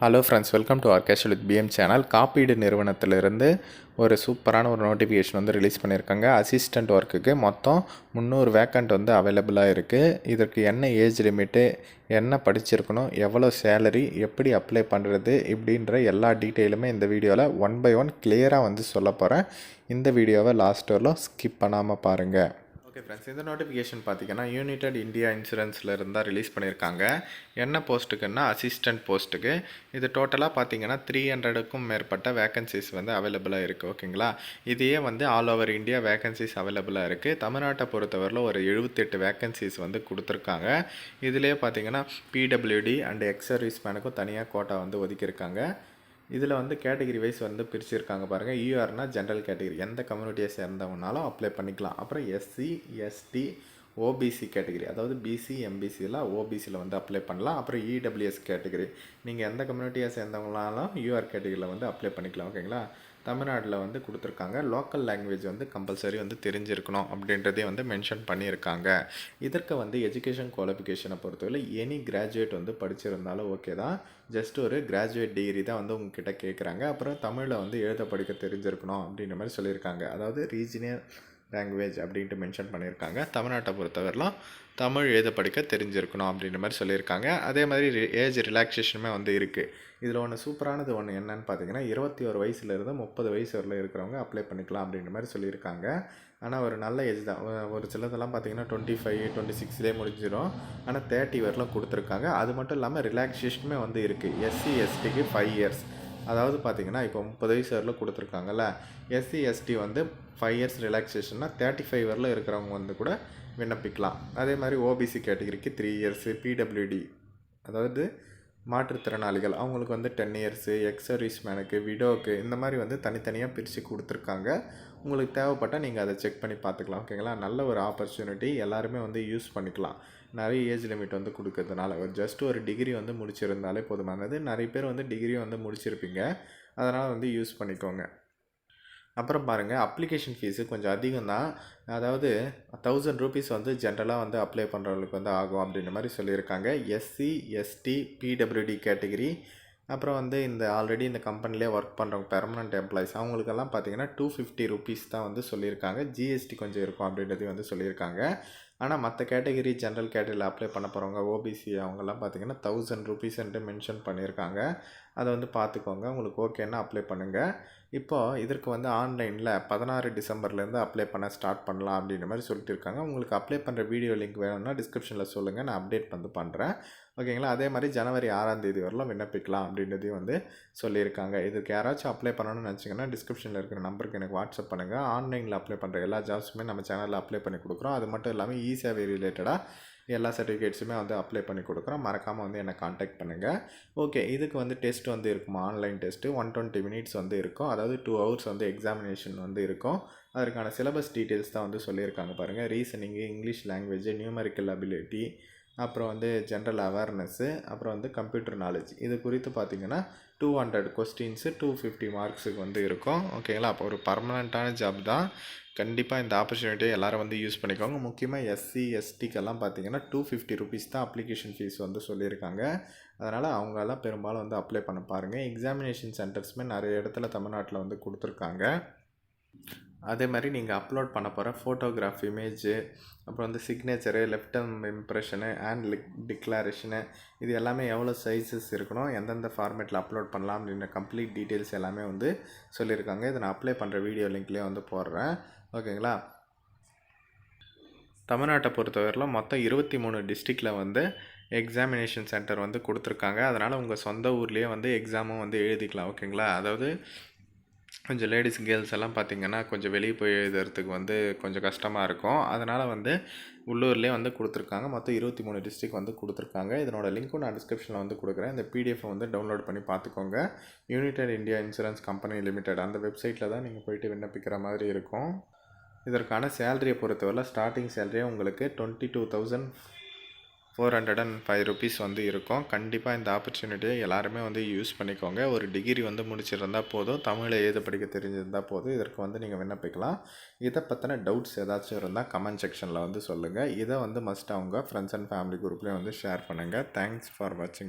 Hello friends welcome to ஆர்கேஷல் with PM channel காப்பீடு நிறுவனத்திலிருந்து ஒரு சூப்பரான ஒரு நோட்டிஃபிகேஷன் வந்து ரிலீஸ் பண்ணியிருக்காங்க. அசிஸ்டண்ட் ஒர்க்குக்கு மொத்தம் முந்நூறு வேக்கண்ட் வந்து அவைலபிளாக இருக்குது இதற்கு என்ன ஏஜ் லிமிட்டு என்ன படிச்சிருக்கணும் எவ்வளோ சேலரி எப்படி அப்ளை பண்ணுறது இப்படின்ற எல்லா டீட்டெயிலுமே இந்த வீடியோவில் ஒன் பை ஒன் கிளியராக வந்து சொல்ல போகிறேன் இந்த வீடியோவை லாஸ்ட் வரலும் ஸ்கிப் பண்ணாமல் பாருங்கள் ஓகே ஃப்ரெண்ட்ஸ் இந்த நோட்டிஃபிகேஷன் பார்த்தீங்கன்னா யுனைடெட் இந்தியா இன்சூரன்ஸில் இருந்தால் ரிலீஸ் பண்ணியிருக்காங்க என்ன போஸ்ட்டுக்குன்னா அசிஸ்டன்ட் போஸ்ட்டுக்கு இது டோட்டலாக பார்த்தீங்கன்னா த்ரீ ஹண்ட்ரடுக்கும் மேற்பட்ட வேகன்சிஸ் வந்து அவைலபிளாக இருக்குது ஓகேங்களா இதையே வந்து ஆல் ஓவர் இந்தியா வேகன்சிஸ் அவைலபிளாக இருக்குது தமிழ்நாட்டை பொறுத்தவரையில் ஒரு எழுபத்தெட்டு வேகன்சிஸ் வந்து கொடுத்துருக்காங்க. இதிலே பார்த்தீங்கன்னா பிடபிள்யூடி அண்ட் எக்ஸ் சர்வீஸ் மேனுக்கும் தனியாக கோட்டா வந்து ஒதுக்கியிருக்காங்க. இதில் வந்து கேட்டகிரி வைஸ் வந்து பிரிச்சுருக்காங்க பாருங்கள் யூஆர்னால் ஜென்ரல் கேட்டகிரி எந்த கம்யூனிட்டியை சேர்ந்தவனாலும் அப்ளை பண்ணிக்கலாம். அப்புறம் எஸ்சி எஸ்டி ஓபிசி கேட்டகிரி அதாவது பிசி எம்பிசியில் ஓபிசியில் வந்து அப்ளை பண்ணலாம். அப்புறம் இடபிள்யூஎஸ் கேட்டகிரி நீங்கள் எந்த கம்யூனிட்டியை சேர்ந்தவங்களாலும் யூஆர் கேட்டகிரியில் வந்து அப்ளை பண்ணிக்கலாம். ஓகேங்களா தமிழ்நாட்டில் வந்து கொடுத்துருக்காங்க. லோக்கல் லாங்குவேஜ் வந்து கம்பல்சரி வந்து தெரிஞ்சிருக்கணும் அப்படின்றதே வந்து மென்ஷன் பண்ணியிருக்காங்க. இதற்கு வந்து எஜுகேஷன் குவாலிஃபிகேஷனை பொறுத்தவரை எனி கிராஜுவேட் வந்து படிச்சிருந்தாலும் ஓகே தான். ஜஸ்ட் ஒரு கிராஜுவேட் டிகிரி தான் வந்து உங்ககிட்ட கேட்குறாங்க அப்புறம் தமிழில் வந்து எழுத படிக்க தெரிஞ்சிருக்கணும் அப்படின்ற மாதிரி சொல்லியிருக்காங்க. அதாவது ரீஜினியல் லாங்குவேஜ் அப்படின்ட்டு மென்ஷன் பண்ணியிருக்காங்க. தமிழ்நாட்டை பொறுத்தவரைலாம் தமிழ் எழுத படிக்க தெரிஞ்சிருக்கணும் அப்படின்ற மாதிரி சொல்லியிருக்காங்க. அதே மாதிரி ஏஜ் ரிலாக்ஸேஷனுமே வந்து இருக்குது இதில் ஒன்று சூப்பரானது ஒன்று என்னன்னு பார்த்தீங்கன்னா இருபத்தி ஒரு வயசுலேருந்து முப்பது வயசு வரல இருக்கிறவங்க அப்ளை பண்ணிக்கலாம் அப்படின்ற மாதிரி சொல்லியிருக்காங்க. ஆனால் ஒரு நல்ல ஏஜ் தான். ஒரு சிலதெல்லாம் பார்த்தீங்கன்னா டுவெண்ட்டி ஃபைவ் டுவெண்ட்டி சிக்ஸ்லேயே முடிஞ்சிடும் ஆனால் தேர்ட்டி வரலாம் கொடுத்துருக்காங்க. அது மட்டும் இல்லாமல் ரிலாக்ஸேஷனுமே வந்து இருக்குது எஸ்சி எஸ்டிக்கு ஃபைவ் இயர்ஸ் அதாவது பார்த்தீங்கன்னா இப்போ முப்பது வயசு வரல கொடுத்துருக்காங்கல்ல எஸ்சி எஸ்டி வந்து ஃபைவ் இயர்ஸ் ரிலாக்ஸேஷன்னா தேர்ட்டி ஃபைவ் வரல இருக்கிறவங்க வந்து கூட விண்ணப்பிக்கலாம். அதே மாதிரி ஓபிசி கேட்டகரிக்கு த்ரீ இயர்ஸு பிடபிள்யூடி அதாவது மாற்றுத்திறனாளிகள். அவங்களுக்கு வந்து டென் இயர்ஸு எக்ஸ் சர்வீஸ் மேனுக்கு விடோவுக்கு இந்த மாதிரி வந்து தனித்தனியாக பிரித்து கொடுத்துருக்காங்க. உங்களுக்கு தேவைப்பட்டால் நீங்கள் அதை செக் பண்ணி பார்த்துக்கலாம் ஓகேங்களா நல்ல ஒரு ஆப்பர்ச்சுனிட்டி எல்லாருமே வந்து யூஸ் பண்ணிக்கலாம். நிறைய ஏஜ் லிமிட் வந்து கொடுக்கறதுனால ஒரு ஜஸ்ட் ஒரு டிகிரி வந்து முடிச்சிருந்தாலே போதுமானது நிறைய பேர் வந்து டிகிரி வந்து முடிச்சிருப்பீங்க. அதனால் வந்து யூஸ் பண்ணிக்கோங்க. அப்புறம் பாருங்கள் அப்ளிகேஷன் ஃபீஸு கொஞ்சம் அதிகம் தான் அதாவது தௌசண்ட் ருபீஸ் வந்து ஜென்ரலாக வந்து அப்ளை பண்ணுறவங்களுக்கு வந்து ஆகும் அப்படின்ற மாதிரி சொல்லியிருக்காங்க. எஸ்சி எஸ்டி பிடபிள்யூடி கேட்டகிரி அப்புறம் வந்து இந்த ஆல்ரெடி இந்த கம்பெனிலே ஒர்க் பண்ணுறவங்க பெர்மனண்ட் எம்ப்ளாயிஸ் அவங்களுக்கெல்லாம் பார்த்தீங்கன்னா டூ ஃபிஃப்டி ருபீஸ் தான் வந்து சொல்லியிருக்காங்க. ஜிஎஸ்டி கொஞ்சம் இருக்கும் அப்படின்றதையும் வந்து சொல்லியிருக்காங்க. ஆனால் மற்ற கேட்டகிரி ஜென்ரல் கேட்டகரியில் அப்ளை பண்ண போகிறவங்க ஓபிசி அவங்கெல்லாம் பார்த்தீங்கன்னா தௌசண்ட் ருபீஸ்ன்ட்டு மென்ஷன் பண்ணியிருக்காங்க. அதை வந்து பார்த்துக்கோங்க உங்களுக்கு ஓகேன்னா அப்ளை பண்ணுங்கள் இப்போது இதற்கு வந்து ஆன்லைனில் பதினாறு டிசம்பர்லேருந்து அப்ளை பண்ண ஸ்டார்ட் பண்ணலாம் அப்படின்ற மாதிரி சொல்லிட்டு இருக்காங்க உங்களுக்கு அப்ளை பண்ணுற வீடியோ லிங்க் வேணும்னா டிஸ்கிரிப்ஷனில் சொல்லுங்கள் நான் அப்டேட் வந்து பண்ணுறேன் ஓகேங்களா அதே மாதிரி ஜனவரி ஆறாம் தேதி வரலாம் விண்ணப்பிக்கலாம் அப்படின்றதையும் வந்து சொல்லியிருக்காங்க. இதுக்கு யாராச்சும் அப்ளை பண்ணணும்னு நினச்சிங்கன்னா டிஸ்கிரிப்ஷனில் இருக்கிற நம்பருக்கு எனக்கு வாட்ஸ்அப் பண்ணுங்கள் ஆன்லைனில் அப்ளை பண்ணுற எல்லா ஜாப்ஸுமே நம்ம சேனலில் அப்ளை பண்ணி கொடுக்குறோம். அது மட்டும் இல்லாமல் இ சேவை ரிலேட்டடாக எல்லா சர்டிஃபிகேட்ஸுமே வந்து அப்ளை பண்ணி கொடுக்குறோம். மறக்காமல் வந்து என்னை காண்டாக்ட் பண்ணுங்கள் ஓகே இதுக்கு வந்து டெஸ்ட் வந்து இருக்குமா? Online test one twenty minutes வந்து இருக்கும். அதாவது டூ ஹவர்ஸ் வந்து எக்ஸாமினேஷன் வந்து இருக்கும். அதற்கான சிலபஸ் டீட்டெயில்ஸ் தான் வந்து சொல்லியிருக்காங்க பாருங்கள் reasoning English language numerical ability அப்புறம் வந்து ஜென்ரல் அவேர்னஸ்ஸு அப்புறம் வந்து கம்ப்யூட்டர் நாலேஜ் இது குறித்து பார்த்திங்கன்னா two hundred questions two fifty மார்க்ஸுக்கு வந்து இருக்கும். ஓகேங்களா அப்போ ஒரு பர்மனண்ட்டான ஜாப் தான். கண்டிப்பாக இந்த ஆப்பர்ச்சுனிட்டியை எல்லோரும் வந்து யூஸ் பண்ணிக்கோங்க. முக்கியமாக எஸ்சி எஸ்டிக்கெல்லாம் பார்த்தீங்கன்னா டூ ஃபிஃப்டி ருபீஸ் தான் அப்ளிகேஷன் ஃபீஸ் வந்து சொல்லியிருக்காங்க. அதனால் அவங்கெல்லாம் பெரும்பாலும் வந்து அப்ளை பண்ண பாருங்கள் எக்ஸாமினேஷன் சென்டர்ஸுமே நிறைய இடத்துல தமிழ்நாட்டில் வந்து கொடுத்துருக்காங்க. அதே மாதிரி நீங்கள் அப்லோட் பண்ண போகிற ஃபோட்டோகிராஃப் இமேஜு அப்புறம் வந்து signature left hand impression hand லிக் declaration இது எல்லாமே எவ்வளோ சைஸஸ் இருக்கணும் எந்தெந்த ஃபார்மேட்டில் அப்லோட் பண்ணலாம் அப்படின்ற கம்ப்ளீட் டீட்டெயில்ஸ் எல்லாமே வந்து சொல்லியிருக்காங்க. இதை நான் அப்ளை பண்ணுற வீடியோ லிங்க்லேயே வந்து போடுறேன். ஓகேங்களா? தமிழ்நாட்டை பொறுத்தவரையிலும் மொத்தம் இருபத்தி மூணு டிஸ்ட்ரிக்டில் வந்து எக்ஸாமினேஷன் சென்டர் வந்து கொடுத்துருக்காங்க. அதனால் உங்கள் சொந்த ஊர்லேயே வந்து எக்ஸாமும் வந்து எழுதிக்கலாம். ஓகேங்களா? அதாவது கொஞ்சம் லேடிஸ் கேர்ள்ஸ் எல்லாம் பார்த்திங்கன்னா கொஞ்சம் வெளியே போய் எழுதுறதுக்கு வந்து கொஞ்சம் கஷ்டமாக இருக்கும். அதனால் வந்து உள்ளூர்லேயே வந்து கொடுத்துருக்காங்க. மொத்தம் இருபத்தி மூணு டிஸ்ட்ரிக் வந்து கொடுத்துருக்காங்க. இதனோட லிங்க்கும் நான் டிஸ்கிரிப்ஷனில் வந்து கொடுக்குறேன். இந்த பிடிஎஃப் வந்து டவுன்லோட் பண்ணி பார்த்துக்கோங்க United India insurance company limited அந்த வெப்சைட்டில் தான் நீங்கள் போயிட்டு விண்ணப்பிக்கிற மாதிரி இருக்கும். இதற்கான சேலரியை பொறுத்தவரை ஸ்டார்டிங் சேலரியே உங்களுக்கு twenty two thousand four hundred and five rupees வந்து இருக்கும். கண்டிப்பாக இந்த ஆப்பர்ச்சுனிட்டியை எல்லாருமே வந்து யூஸ் பண்ணிக்கோங்க. ஒரு டிகிரி வந்து முடிச்சிருந்தால் போதும். தமிழை எழுத படிக்க தெரிஞ்சிருந்தால் போதும். இதற்கு வந்து நீங்கள் விண்ணப்பிக்கலாம் இதை பற்றின டவுட்ஸ் ஏதாச்சும் இருந்தால் கமெண்ட் செக்ஷனில் வந்து சொல்லுங்கள் இதை வந்து மஸ்ட் அவங்க ஃப்ரெண்ட்ஸ் அண்ட் ஃபேமிலி குரூப்லேயும் வந்து ஷேர் பண்ணுங்கள் தேங்க்ஸ் ஃபார் வாட்சிங்